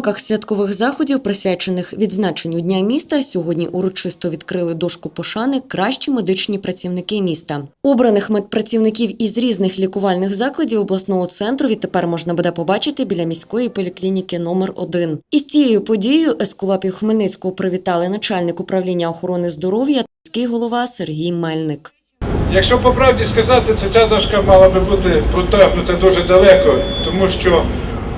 Рамках святкових заходів, присвячених відзначенню Дня міста, сьогодні урочисто відкрили дошку пошани кращі медичні працівники міста. Обраних медпрацівників із різних лікувальних закладів обласного центру відтепер можна буде побачити біля міської поліклініки номер 1 Із цією подією Ескулапів Хмельницького привітали начальник управління охорони здоров'я та міський голова Сергій Мельник. Якщо по правді сказати, то ця дошка мала би бути протягнута дуже далеко, тому що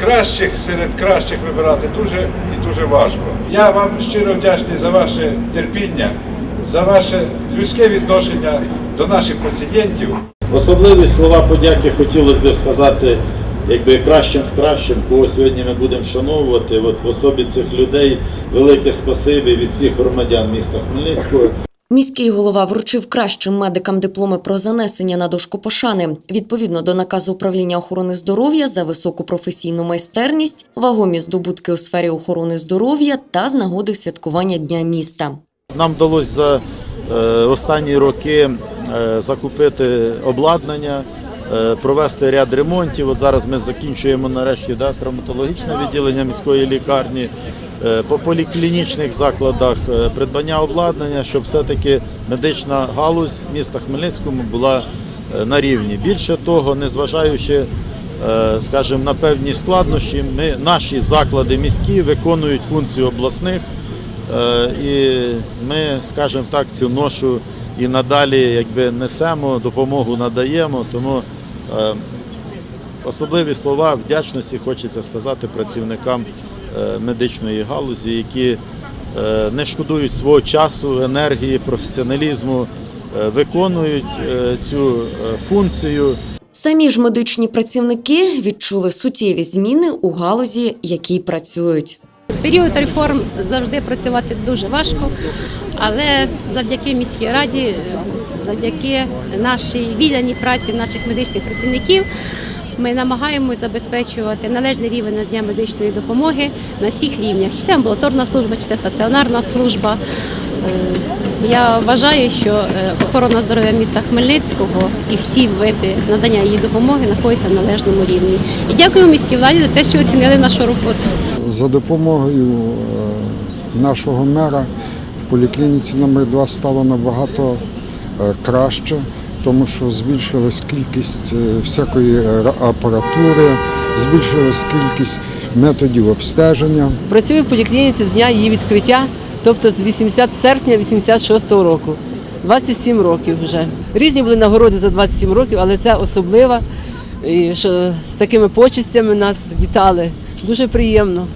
кращих серед кращих вибирати дуже і дуже важко. Я вам щиро вдячний за ваше терпіння, за ваше людське відношення до наших пацієнтів. Особливі слова подяки хотілося б сказати, якби кращим з кращим, кого сьогодні ми будемо вшановувати. От в особі цих людей велике спасибі від всіх громадян міста Хмельницького. Міський голова вручив кращим медикам дипломи про занесення на дошку пошани відповідно до наказу управління охорони здоров'я за високу професійну майстерність, вагомі здобутки у сфері охорони здоров'я та з нагоди святкування Дня міста. Нам вдалося за е, останні роки е, закупити обладнання, е, провести ряд ремонтів. От зараз ми закінчуємо нарешті да, травматологічне відділення міської лікарні. Е, По поліклінічних закладах е, придбання обладнання, щоб все-таки медична галузь міста Хмельницькому була е, на рівні. Більше того, незважаючи скажімо, на певні складнощі, ми, наші заклади міські виконують функцію обласних. І ми, скажімо так, цю ношу і надалі якби несемо, допомогу надаємо. Тому особливі слова вдячності хочеться сказати працівникам медичної галузі, які е, не шкодують свого часу, енергії, професіоналізму, е, виконують е, цю е, функцію. Самі ж медичні працівники відчули суттєві зміни у галузі, якій працюють. В період реформ завжди працювати дуже важко, але завдяки міській раді, завдяки нашій відданій праці наших медичних працівників, ми намагаємось забезпечувати належний рівень надання медичної допомоги на всіх рівнях. Чи це амбулаторна служба, чи це стаціонарна служба. Е, Я вважаю, що е, охорона здоров'я міста Хмельницького і всі види надання її допомоги знаходяться на належному рівні. І дякуємо міській владі за те, що оцінили нашу роботу. За допомогою е, нашого мера в поліклініці номер 2 стало набагато краще, тому що збільшилась кількість е, всякої е, апаратури, збільшилась кількість методів обстеження. Працюю в поліклініці з дня її відкриття, тобто з 80 серпня 86-го року. 27 років вже. Різні були нагороди за 27 років, але це особлива. І що з такими почестями нас вітали. Дуже приємно.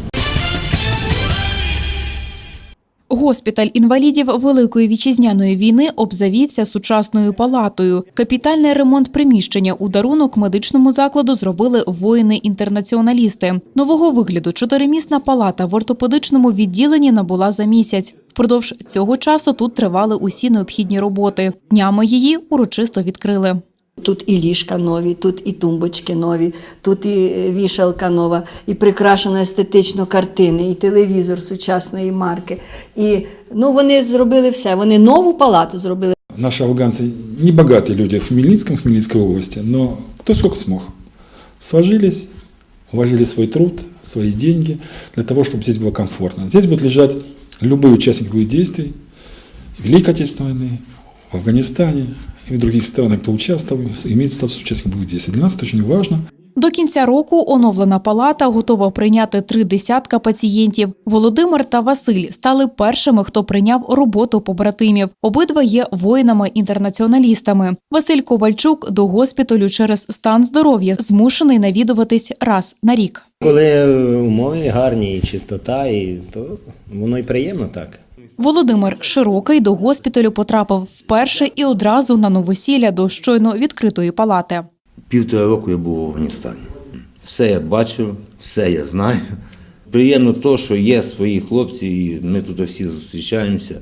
Госпіталь інвалідів Великої вітчизняної війни обзавівся сучасною палатою. Капітальний ремонт приміщення у дарунок медичному закладу зробили воїни-інтернаціоналісти. Нового вигляду чотиримісна палата в ортопедичному відділенні набула за місяць. Впродовж цього часу тут тривали усі необхідні роботи. Днями її урочисто відкрили. Тут і ліжка нові, тут і тумбочки нові, тут і вішалка нова, і прикрашено естетично картини, і телевізор сучасної марки. І ну, вони зробили все. Вони нову палату зробили. Наши афганцы не богатые люди в Хмельницком, Хмельницкой области, но кто сколько смог. Сложились, вложили свой труд, свои деньги для того, чтобы здесь было комфортно. Здесь будут лежать любые участники боевых действий, Великой Отечественной войны, в Афганистане и в других странах, кто участвовал, имеет статус участника боевых действий. Для нас это очень важно. До кінця року оновлена палата готова прийняти три десятка пацієнтів. Володимир та Василь стали першими, хто прийняв роботу побратимів. Обидва є воїнами-інтернаціоналістами. Василь Ковальчук до госпіталю через стан здоров'я змушений навідуватись раз на рік. Коли умови гарні, і чистота, і то воно і приємно так. Володимир Широкий до госпіталю потрапив вперше і одразу на новосілля до щойно відкритої палати. Півтора року я був в Афганістані. Все я бачив, все я знаю. Приємно то, що є свої хлопці, і ми тут всі зустрічаємося.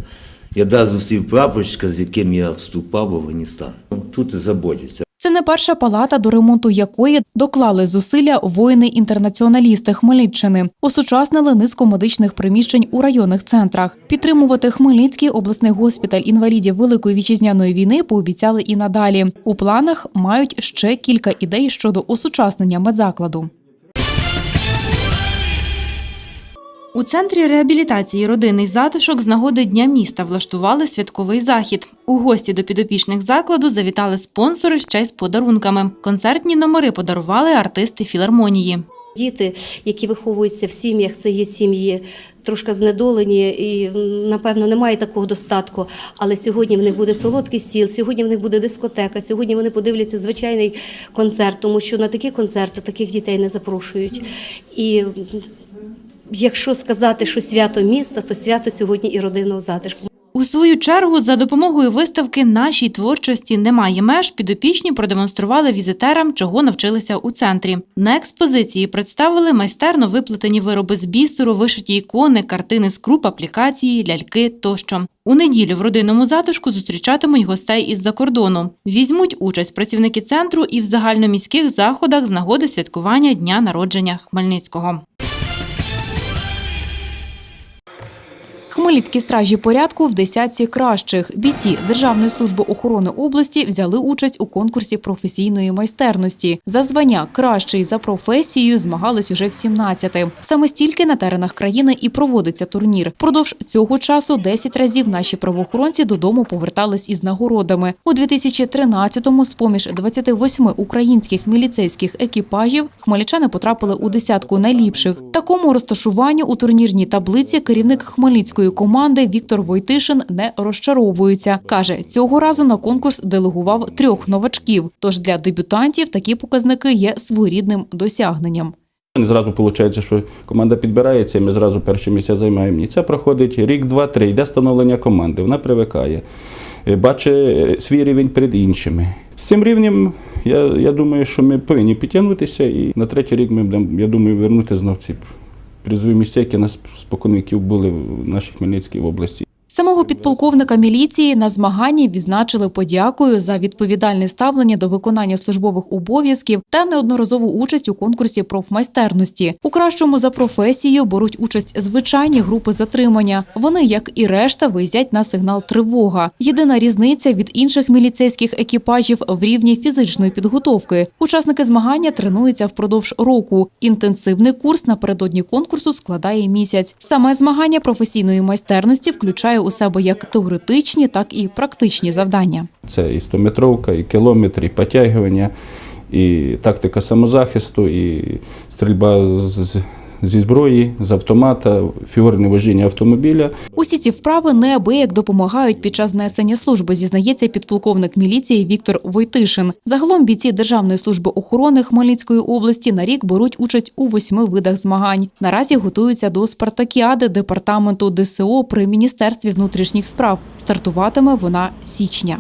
Я да зустрів прапорщика, з яким я вступав в Афганістан. Тут заботяться. Це не перша палата, до ремонту якої доклали зусилля воїни-інтернаціоналісти Хмельниччини, осучаснили низку медичних приміщень у районних центрах. Підтримувати Хмельницький обласний госпіталь інвалідів Великої вітчизняної війни пообіцяли і надалі. У планах мають ще кілька ідей щодо осучаснення медзакладу. У центрі реабілітації родинний затишок з нагоди Дня міста влаштували святковий захід. У гості до підопічних закладу завітали спонсори ще й з подарунками. Концертні номери подарували артисти філармонії. Діти, які виховуються в сім'ях, це є сім'ї трошки знедолені і, напевно, немає такого достатку. Але сьогодні в них буде солодкий стіл, сьогодні в них буде дискотека, сьогодні вони подивляться звичайний концерт, тому що на такі концерти таких дітей не запрошують. І якщо сказати, що свято міста, то свято сьогодні і родинного затишку. У свою чергу, за допомогою виставки нашій творчості немає меж. Підопічні продемонстрували візитерам, чого навчилися у центрі. На експозиції представили майстерно виплетені вироби з бісеру, вишиті ікони, картини з круп, аплікації, ляльки тощо. У неділю в родинному затишку зустрічатимуть гостей із-за кордону. Візьмуть участь працівники центру і в загальноміських заходах з нагоди святкування дня народження Хмельницького. Хмельницькі стражі порядку в десятці кращих. Бійці Державної служби охорони області взяли участь у конкурсі професійної майстерності. За звання кращий за професією змагались уже в 17-те. Саме стільки на теренах країни і проводиться турнір. Продовж цього часу 10 разів наші правоохоронці додому повертались із нагородами. У 2013-му з поміж 28 українських міліцейських екіпажів хмельничани потрапили у десятку найліпших. Такому розташуванню у турнірній таблиці керівник Хмельницької команди Віктор Войтишин не розчаровується. Каже, цього разу на конкурс делегував трьох новачків. Тож для дебютантів такі показники є своєрідним досягненням. Не зразу виходить, що команда підбирається, і ми зразу перші місця займаємо. Ні, це проходить рік, два, три, йде становлення команди, вона привикає, е, бачить е, свій рівень перед іншими. З цим рівнем я, я думаю, що ми повинні підтягнутися, і на третій рік ми будемо, я думаю, вернути знов ці призові місця, які нас споконвіків були в нашій Хмельницькій області. Самого підполковника міліції на змаганні відзначили подякою за відповідальне ставлення до виконання службових обов'язків та неодноразову участь у конкурсі профмайстерності. У кращому за професією беруть участь звичайні групи затримання. Вони, як і решта, виїздять на сигнал тривога. Єдина різниця від інших міліцейських екіпажів в рівні фізичної підготовки. Учасники змагання тренуються впродовж року. Інтенсивний курс напередодні конкурсу складає місяць. Саме змагання професійної майстерності включає у себе як теоретичні, так і практичні завдання. Це і 100-метровка, і кілометр, і потягування, і тактика самозахисту, і стрільба з, зі зброї, з автомата, фігурне вожіння автомобіля. Усі ці вправи неабияк допомагають під час несення служби, зізнається підполковник міліції Віктор Войтишин. Загалом бійці Державної служби охорони Хмельницької області на рік беруть участь у восьми видах змагань. Наразі готуються до спартакіади департаменту ДСО при міністерстві внутрішніх справ. Стартуватиме вона січня.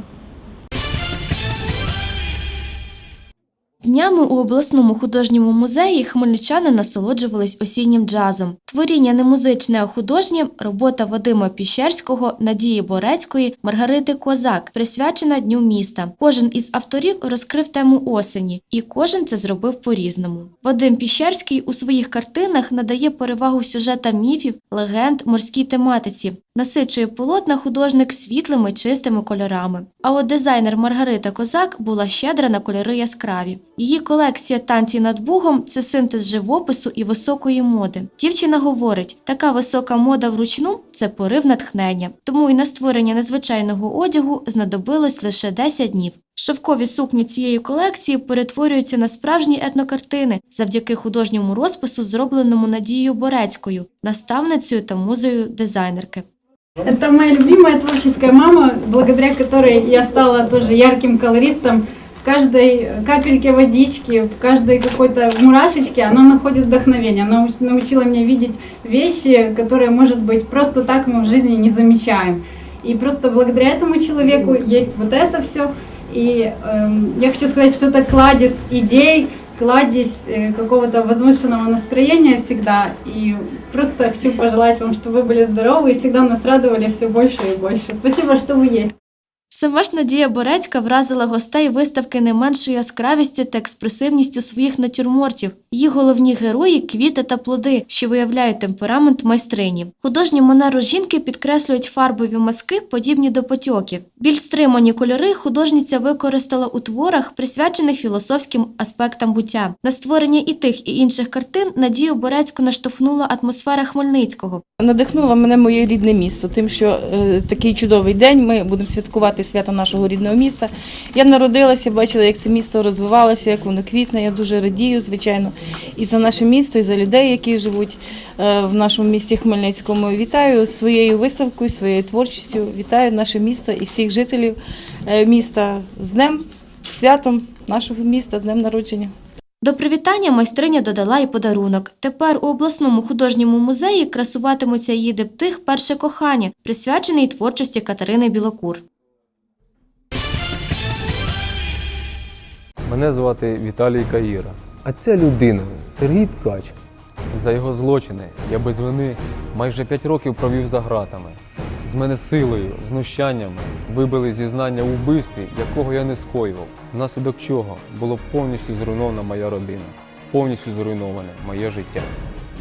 Днями у обласному художньому музеї хмельничани насолоджувались осіннім джазом. Творіння не музичне, а художнє – робота Вадима Піщерського, Надії Борецької, Маргарити Козак, присвячена Дню міста. Кожен із авторів розкрив тему осені, і кожен це зробив по-різному. Вадим Піщерський у своїх картинах надає перевагу сюжетам міфів, легенд, морській тематиці, насичує полотна художник світлими чистими кольорами. А от дизайнер Маргарита Козак була щедра на кольори яскраві. Її колекція танці над Бугом це синтез живопису і високої моди. Дівчина говорить, така висока мода вручну це порив натхнення. Тому і на створення незвичайного одягу знадобилось лише 10 днів. Шовкові сукні цієї колекції перетворюються на справжні етнокартини завдяки художньому розпису, зробленому Надією Борецькою, наставницею та музею дизайнерки. Это моя любимая творческая мама, благодаря которой я стала тоже ярким колористом. В каждой капельке водички, в каждой какой-то мурашечке она находит вдохновение. Она уч- научила меня видеть вещи, которые, может быть, просто так мы в жизни не замечаем. И просто благодаря этому человеку есть вот это все. И эм, я хочу сказать, что это кладезь идей, кладезь э, какого-то возвышенного настроения всегда. И просто хочу пожелать вам, чтобы вы были здоровы и всегда нас радовали все больше и больше. Спасибо, что вы есть. Сама ж Надія Борецька вразила гостей виставки не меншою яскравістю та експресивністю своїх натюрмортів. Її головні герої квіти та плоди, що виявляють темперамент майстрині. Художню манеру жінки підкреслюють фарбові маски, подібні до потьоків. Більш стримані кольори художниця використала у творах, присвячених філософським аспектам буття. На створення і тих, і інших картин Надію Борецьку наштовхнула атмосфера Хмельницького. Надихнуло мене моє рідне місто, тим, що е, такий чудовий день. Ми будемо святкувати свято нашого рідного міста. Я народилася, бачила, як це місто розвивалося, як воно квітне. Я дуже радію, звичайно, і за наше місто, і за людей, які живуть е, в нашому місті Хмельницькому. Вітаю своєю виставкою, своєю творчістю. Вітаю наше місто і всіх жителів е, міста з днем, святом нашого міста, з днем народження. До привітання майстриня додала і подарунок. Тепер у обласному художньому музеї красуватимуться її диптих Перше кохання, присвячений творчості Катерини Білокур. Мене звати Віталій Каїра. А ця людина Сергій Ткач. За його злочини я без вини майже 5 років провів за ґратами. З мене силою, знущаннями вибили зізнання у вбивстві, якого я не скоював, внаслідок чого було повністю зруйнована моя родина, повністю зруйноване моє життя.